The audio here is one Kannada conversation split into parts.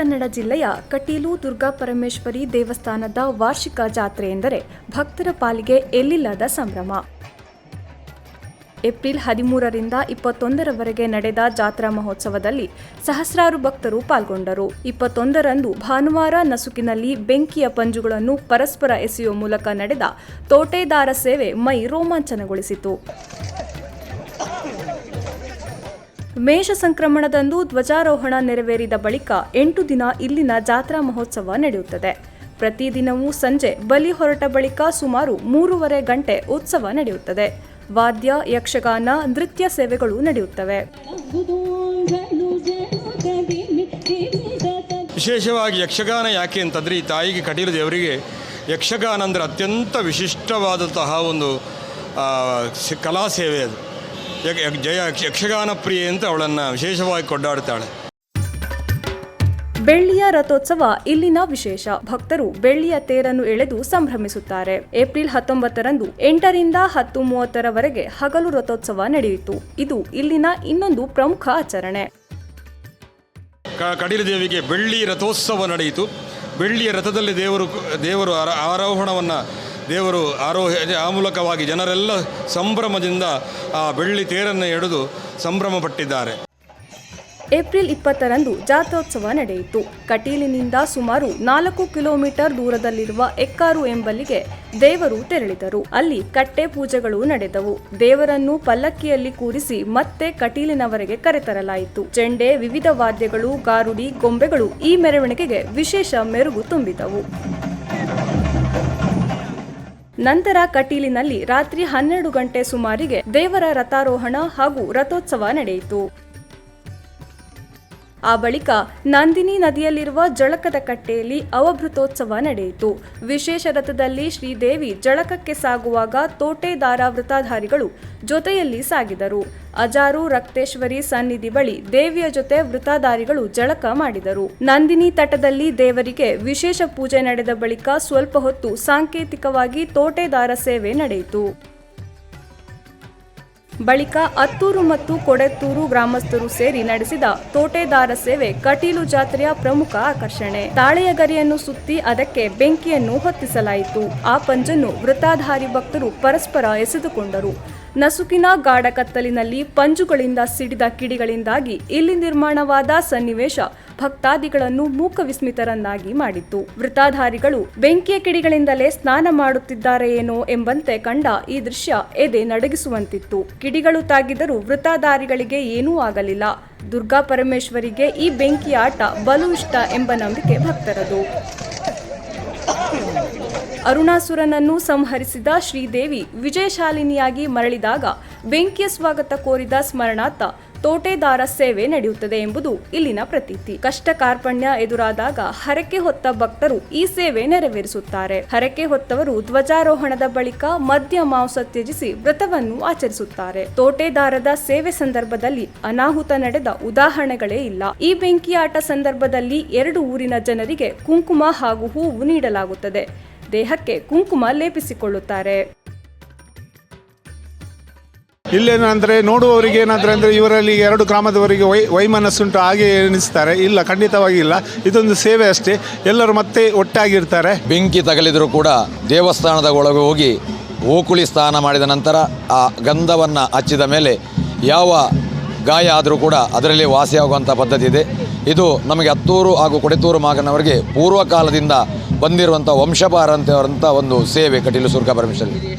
ಕನ್ನಡ ಜಿಲ್ಲೆಯ ಕಟೀಲು ದುರ್ಗಾ ಪರಮೇಶ್ವರಿ ದೇವಸ್ಥಾನದ ವಾರ್ಷಿಕ ಜಾತ್ರೆ ಎಂದರೆ ಭಕ್ತರ ಪಾಲಿಗೆ ಎಲ್ಲಿಲ್ಲದ ಸಂಭ್ರಮ. ಏಪ್ರಿಲ್ ಹದಿಮೂರರಿಂದ ಇಪ್ಪತ್ತೊಂದರವರೆಗೆ ನಡೆದ ಜಾತ್ರಾ ಮಹೋತ್ಸವದಲ್ಲಿ ಸಹಸ್ರಾರು ಭಕ್ತರು ಪಾಲ್ಗೊಂಡರು. ಇಪ್ಪತ್ತೊಂದರಂದು ಭಾನುವಾರ ನಸುಕಿನಲ್ಲಿ ಬೆಂಕಿಯ ಪಂಜುಗಳನ್ನು ಪರಸ್ಪರ ಎಸೆಯುವ ಮೂಲಕ ನಡೆದ ತೋಟೇದಾರ ಸೇವೆ ಮೈ ರೋಮಾಂಚನಗೊಳಿಸಿತು. ಮೇಷ ಸಂಕ್ರಮಣದಂದು ಧ್ವಜಾರೋಹಣ ನೆರವೇರಿದ ಬಳಿಕ ಎಂಟು ದಿನ ಇಲ್ಲಿನ ಜಾತ್ರಾ ಮಹೋತ್ಸವ ನಡೆಯುತ್ತದೆ. ಪ್ರತಿದಿನವೂ ಸಂಜೆ ಬಲಿ ಹೊರಟ ಬಳಿಕ ಸುಮಾರು ಮೂರುವರೆ ಗಂಟೆ ಉತ್ಸವ ನಡೆಯುತ್ತದೆ. ವಾದ್ಯ, ಯಕ್ಷಗಾನ, ನೃತ್ಯ ಸೇವೆಗಳು ನಡೆಯುತ್ತವೆ. ವಿಶೇಷವಾಗಿ ಯಕ್ಷಗಾನ ಯಾಕೆ ಅಂತಂದರೆ ಈ ತಾಯಿಗೆ ಕಟೀಲು ದೇವರಿಗೆ ಯಕ್ಷಗಾನ ಅಂದರೆ ಅತ್ಯಂತ ವಿಶಿಷ್ಟವಾದಂತಹ ಒಂದು ಕಲಾ ಸೇವೆ ಅದು. ಜಯ ಯಕ್ಷಗಾನ ಪ್ರಿಯೆ ಅಂತ ಅವಳನ್ನು ವಿಶೇಷವಾಗಿ ಕೊಂಡಾಡ್ತಾಳೆ. ಬೆಳ್ಳಿಯ ರಥೋತ್ಸವ ಇಲ್ಲಿನ ವಿಶೇಷ. ಭಕ್ತರು ಬೆಳ್ಳಿಯ ತೇರನ್ನು ಎಳೆದು ಸಂಭ್ರಮಿಸುತ್ತಾರೆ. ಏಪ್ರಿಲ್ ಹತ್ತೊಂಬತ್ತರಂದು ಎಂಟರಿಂದ ಹತ್ತು ಮೂವತ್ತರವರೆಗೆ ಹಗಲು ರಥೋತ್ಸವ ನಡೆಯಿತು. ಇದು ಇಲ್ಲಿನ ಇನ್ನೊಂದು ಪ್ರಮುಖ ಆಚರಣೆ. ಕಡಿಲ ದೇವಿಗೆ ಬೆಳ್ಳಿ ರಥೋತ್ಸವ ನಡೆಯಿತು. ಬೆಳ್ಳಿಯ ರಥದಲ್ಲಿ ದೇವರು ದೇವರು ಆರ ಆರೋಹಣವನ್ನು ದೇವರು ಆರೋಹ ಆ ಮೂಲಕವಾಗಿ ಜನರೆಲ್ಲ ಸಂಭ್ರಮದಿಂದ ಆ ಬೆಳ್ಳಿ ತೇರನ್ನು ಎಡೆದು ಸಂಭ್ರಮ ಪಟ್ಟಿದ್ದಾರೆ ಏಪ್ರಿಲ್ ಇಪ್ಪತ್ತರಂದು ಜಾತ್ರೋತ್ಸವ ನಡೆಯಿತು. ಕಟೀಲಿನಿಂದ ಸುಮಾರು ನಾಲ್ಕು ಕಿಲೋಮೀಟರ್ ದೂರದಲ್ಲಿರುವ ಎಕ್ಕಾರು ಎಂಬಲ್ಲಿಗೆ ದೇವರು ತೆರಳಿದರು. ಅಲ್ಲಿ ಕಟ್ಟೆ ಪೂಜೆಗಳು ನಡೆದವು. ದೇವರನ್ನು ಪಲ್ಲಕ್ಕಿಯಲ್ಲಿ ಕೂರಿಸಿ ಮತ್ತೆ ಕಟೀಲಿನವರೆಗೆ ಕರೆತರಲಾಯಿತು. ಚೆಂಡೆ, ವಿವಿಧ ವಾದ್ಯಗಳು, ಗಾರುಡಿ, ಗೊಂಬೆಗಳು ಈ ಮೆರವಣಿಗೆಗೆ ವಿಶೇಷ ಮೆರುಗು ತುಂಬಿದವು. ನಂತರ ಕಟೀಲಿನಲ್ಲಿ ರಾತ್ರಿ ಹನ್ನೆರಡು ಗಂಟೆ ಸುಮಾರಿಗೆ ದೇವರ ರಥಾರೋಹಣ ಹಾಗೂ ರಥೋತ್ಸವ ನಡೆಯಿತು. ಆ ಬಳಿಕ ನಂದಿನಿ ನದಿಯಲ್ಲಿರುವ ಜಳಕದ ಕಟ್ಟೆಯಲ್ಲಿ ಅವಭೃತೋತ್ಸವ ನಡೆಯಿತು. ವಿಶೇಷ ರಥದಲ್ಲಿ ಶ್ರೀದೇವಿ ಜಳಕಕ್ಕೆ ಸಾಗುವಾಗ ತೋಟೆದಾರ ವೃತಾಧಾರಿಗಳು ಜೊತೆಯಲ್ಲಿ ಸಾಗಿದರು. ಅಜಾರು ರಕ್ತೇಶ್ವರಿ ಸನ್ನಿಧಿ ಬಳಿ ದೇವಿಯ ಜೊತೆ ವೃತಾಧಾರಿಗಳು ಜಳಕ ಮಾಡಿದರು. ನಂದಿನಿ ತಟದಲ್ಲಿ ದೇವರಿಗೆ ವಿಶೇಷ ಪೂಜೆ ನಡೆದ ಬಳಿಕ ಸ್ವಲ್ಪ ಹೊತ್ತು ಸಾಂಕೇತಿಕವಾಗಿ ತೋಟೆದಾರ ಸೇವೆ ನಡೆಯಿತು. ಬಳಿಕ ಅತ್ತೂರು ಮತ್ತು ಕೊಡೆತ್ತೂರು ಗ್ರಾಮಸ್ಥರು ಸೇರಿ ನಡೆಸಿದ ತೋಟೇದಾರ ಸೇವೆ ಕಟೀಲು ಜಾತ್ರೆಯ ಪ್ರಮುಖ ಆಕರ್ಷಣೆ. ತಾಳೆಯ ಗರಿಯನ್ನು ಸುತ್ತಿ ಅದಕ್ಕೆ ಬೆಂಕಿಯನ್ನು ಹೊತ್ತಿಸಲಾಯಿತು. ಆ ಪಂಜನ್ನು ವೃತ್ತಾಧಾರಿ ಭಕ್ತರು ಪರಸ್ಪರ ಎಸೆದುಕೊಂಡರು. ನಸುಕಿನ ಗಾಢ ಕತ್ತಲಿನಲ್ಲಿ ಪಂಜುಗಳಿಂದ ಸಿಡಿದ ಕಿಡಿಗಳಿಂದಾಗಿ ಇಲ್ಲಿ ನಿರ್ಮಾಣವಾದ ಸನ್ನಿವೇಶ ಭಕ್ತಾದಿಗಳನ್ನು ಮೂಕ ವಿಸ್ಮಿತರನ್ನಾಗಿ ಮಾಡಿತ್ತು. ವೃತ್ತಾಧಾರಿಗಳು ಬೆಂಕಿಯ ಕಿಡಿಗಳಿಂದಲೇ ಸ್ನಾನ ಮಾಡುತ್ತಿದ್ದಾರೆ ಏನೋ ಎಂಬಂತೆ ಕಂಡ ಈ ದೃಶ್ಯ ಎದೆ ನಡಗಿಸುವಂತಿತ್ತು. ಕಿಡಿಗಳು ತಾಗಿದರೂ ವೃತ್ತಾಧಾರಿಗಳಿಗೆ ಏನೂ ಆಗಲಿಲ್ಲ. ದುರ್ಗಾ ಪರಮೇಶ್ವರಿಗೆ ಈ ಬೆಂಕಿಯ ಆಟ ಬಲು ಇಷ್ಟ ಎಂಬ ನಂಬಿಕೆ ಭಕ್ತರದು. ಅರುಣಾಸುರನನ್ನು ಸಂಹರಿಸಿದ ಶ್ರೀದೇವಿ ವಿಜಯಶಾಲಿನಿಯಾಗಿ ಮರಳಿದಾಗ ಬೆಂಕಿಯ ಸ್ವಾಗತ ಕೋರಿದ ಸ್ಮರಣಾರ್ಥ ತೋಟೆದಾರ ಸೇವೆ ನಡೆಯುತ್ತದೆ ಎಂಬುದು ಇಲ್ಲಿನ ಪ್ರತೀತಿ. ಕಷ್ಟ ಕಾರ್ಪಣ್ಯ ಎದುರಾದಾಗ ಹರಕೆ ಹೊತ್ತ ಭಕ್ತರು ಈ ಸೇವೆ ನೆರವೇರಿಸುತ್ತಾರೆ. ಹರಕೆ ಹೊತ್ತವರು ಧ್ವಜಾರೋಹಣದ ಬಳಿಕ ಮದ್ಯ ಮಾಂಸ ತ್ಯಜಿಸಿ ವ್ರತವನ್ನು ಆಚರಿಸುತ್ತಾರೆ. ತೋಟೆದಾರದ ಸೇವೆ ಸಂದರ್ಭದಲ್ಲಿ ಅನಾಹುತ ನಡೆದ ಉದಾಹರಣೆಗಳೇ ಇಲ್ಲ. ಈ ಬೆಂಕಿಯಾಟ ಸಂದರ್ಭದಲ್ಲಿ ಎರಡು ಊರಿನ ಜನರಿಗೆ ಕುಂಕುಮ ಹಾಗೂ ಹೂವು ನೀಡಲಾಗುತ್ತದೆ. ದೇಹಕ್ಕೆ ಕುಂಕುಮ ಲೇಪಿಸಿಕೊಳ್ಳುತ್ತಾರೆ. ಇಲ್ಲೇನಂದರೆ ನೋಡುವವರಿಗೆ ಏನಾದರೆ ಅಂದರೆ ಇವರಲ್ಲಿ ಎರಡು ಗ್ರಾಮದವರಿಗೆ ವೈ ವೈಮನಸ್ಸುಂಟು ಹಾಗೆ ಎನಿಸ್ತಾರೆ. ಇಲ್ಲ ಖಂಡಿತವಾಗಿ ಇಲ್ಲ. ಇದೊಂದು ಸೇವೆ ಅಷ್ಟೇ. ಎಲ್ಲರೂ ಮತ್ತೆ ಒಟ್ಟಾಗಿರ್ತಾರೆ. ಬೆಂಕಿ ತಗಲಿದರೂ ಕೂಡ ದೇವಸ್ಥಾನದ ಒಳಗೆ ಹೋಗಿ ಓಕುಳಿ ಸ್ನಾನ ಮಾಡಿದ ನಂತರ ಆ ಗಂಧವನ್ನು ಹಚ್ಚಿದ ಮೇಲೆ ಯಾವ ಗಾಯ ಆದರೂ ಕೂಡ ಅದರಲ್ಲಿ ವಾಸಿಯಾಗುವಂಥ ಪದ್ಧತಿ ಇದೆ. ಇದು ನಮಗೆ ಹತ್ತೂರು ಹಾಗೂ ಕೊಡೆತೂರು ಮಾಗನವರಿಗೆ ಪೂರ್ವಕಾಲದಿಂದ ಬಂದಿರುವಂಥ ವಂಶಪಾರಂತ ಒಂದು ಸೇವೆ, ಕಟೀಲು ಸುರ್ಕ ಪರಮೇಶ್ವರಿ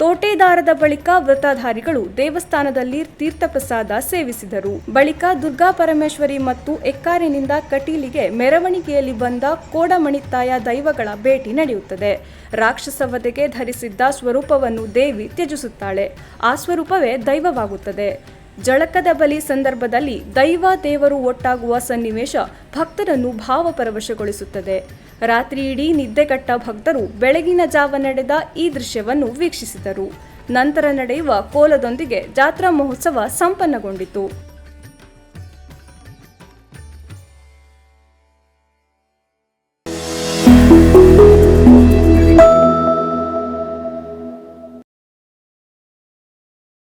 ತೋಟೇದಾರದ ಬಳಿಕ ವ್ರತಧಾರಿಗಳು ದೇವಸ್ಥಾನದಲ್ಲಿ ತೀರ್ಥಪ್ರಸಾದ ಸೇವಿಸಿದರು. ಬಳಿಕ ದುರ್ಗಾ ಪರಮೇಶ್ವರಿ ಮತ್ತು ಎಕ್ಕಾರಿನಿಂದ ಕಟೀಲಿಗೆ ಮೆರವಣಿಗೆಯಲ್ಲಿ ಬಂದ ಕೋಡಮಣಿತಾಯ ದೈವಗಳ ಭೇಟಿ ನಡೆಯುತ್ತದೆ. ರಾಕ್ಷಸವಧೆಗೆ ಧರಿಸಿದ್ದ ಸ್ವರೂಪವನ್ನು ದೇವಿ ತ್ಯಜಿಸುತ್ತಾಳೆ. ಆ ಸ್ವರೂಪವೇ ದೈವವಾಗುತ್ತದೆ. ಜಳಕದ ಬಲಿ ಸಂದರ್ಭದಲ್ಲಿ ದೈವ ದೇವರು ಒಟ್ಟಾಗುವ ಸನ್ನಿವೇಶ ಭಕ್ತರನ್ನು ಭಾವಪರವಶಗೊಳಿಸುತ್ತದೆ. ರಾತ್ರಿ ಇಡೀ ನಿದ್ದೆಗಟ್ಟ ಭಕ್ತರು ಬೆಳಗಿನ ಜಾವ ನಡೆದ ಈ ದೃಶ್ಯವನ್ನು ವೀಕ್ಷಿಸಿದರು. ನಂತರ ನಡೆಯುವ ಕೋಲದೊಂದಿಗೆ ಜಾತ್ರಾ ಮಹೋತ್ಸವ ಸಂಪನ್ನಗೊಂಡಿತು.